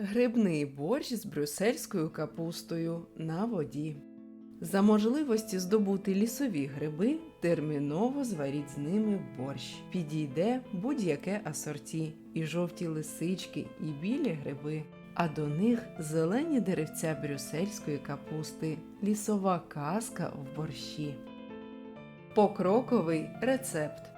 Грибний борщ з брюссельською капустою на воді. За можливості здобути лісові гриби, терміново зваріть з ними борщ. Підійде будь-яке асорті, і жовті лисички, і білі гриби. А до них зелені деревця брюссельської капусти, лісова казка в борщі. Покроковий рецепт.